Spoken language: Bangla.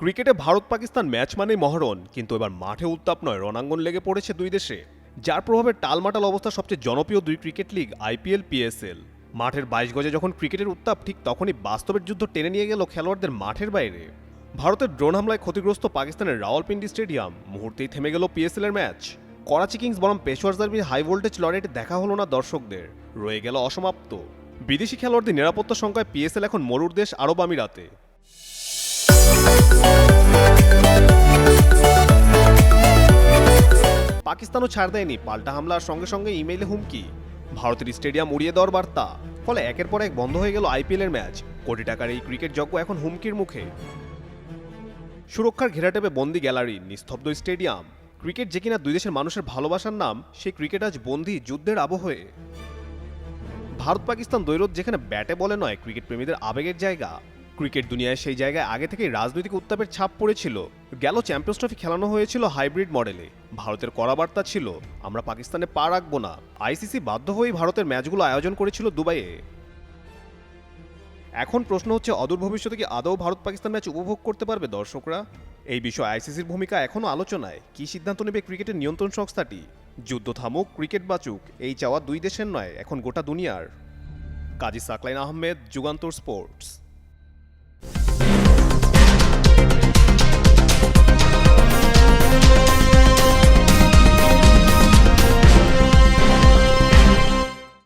ক্রিকেটে ভারত পাকিস্তান ম্যাচ মানেই মহরণ, কিন্তু এবার মাঠে উত্তাপ নয়, রণাঙ্গন লেগে পড়েছে দুই দেশে। যার প্রভাবে টালমাটাল অবস্থা সবচেয়ে জনপ্রিয় দুই ক্রিকেট লিগ, আইপিএল, পিএসএল। মাঠের বাইশ গজে যখন ক্রিকেটের উত্তাপ, ঠিক তখনই বাস্তবের যুদ্ধ টেনে নিয়ে গেল খেলোয়াড়দের মাঠের বাইরে। ভারতের ড্রোন হামলায় ক্ষতিগ্রস্ত পাকিস্তানের রাওয়ালপিন্ডি স্টেডিয়াম, মুহূর্তেই থেমে গেল পিএসএল এর ম্যাচ। করাচি কিংস বনাম পেশোয়ার দার্বির হাই ভোল্টেজ লড়াইটি দেখা হলো না দর্শকদের, রয়ে গেল অসমাপ্ত। বিদেশি খেলোয়াড়দের নিরাপত্তা সংখ্যায় পিএসএল এখন মরুর দেশ আরব আমিরাতে। পাকিস্তানও ছাড় দেয়নি। পাল্টা হামলার সঙ্গে সঙ্গে ইমেইলে হুমকি। ভারতের স্টেডিয়াম উড়িয়ে দেওয়ার বার্তা। ফলে একের পর এক বন্ধ হয়ে গেল আইপিএল এর ম্যাচ। কোটি টাকার এই ক্রিকেট যজ্ঞ এখন হুমকির মুখে। সুরক্ষার ঘেরাটেপে বন্দি গ্যালারি, নিস্তব্ধ স্টেডিয়াম। ক্রিকেট যে কিনা দুই দেশের মানুষের ভালোবাসার নাম, সেই ক্রিকেট আজ বন্দি যুদ্ধের আবহে। ভারত পাকিস্তান দৈরথ যেখানে ব্যাটে বলে নয় ক্রিকেট প্রেমীদের আবেগের জায়গা। ক্রিকেট দুনিয়ায় সেই জায়গায় আগে থেকেই রাজনৈতিক উত্তাপের ছাপ পড়েছিল। গেল চ্যাম্পিয়ন্স ট্রফি খেলানো হয়েছিল হাইব্রিড মডেলে। ভারতের কড়া বার্তা ছিল, আমরা পাকিস্তানে পা রাখব না। আইসিসি বাধ্য হয়েই ভারতের ম্যাচগুলো আয়োজন করেছিল দুবাইয়ে। এখন প্রশ্ন হচ্ছে, অদূর ভবিষ্যতে কি আদৌ ভারত পাকিস্তান ম্যাচ উপভোগ করতে পারবে দর্শকরা? এই বিষয়ে আইসিসির ভূমিকা এখনও আলোচনায়। কি সিদ্ধান্ত নেবে ক্রিকেটের নিয়ন্ত্রণ সংস্থাটি? যুদ্ধ থামুক, ক্রিকেট বাঁচুক, এই চাওয়া দুই দেশের নয়, এখন গোটা দুনিয়ার। কাজী সাকলাইন আহমেদ, যুগান্তর স্পোর্টস।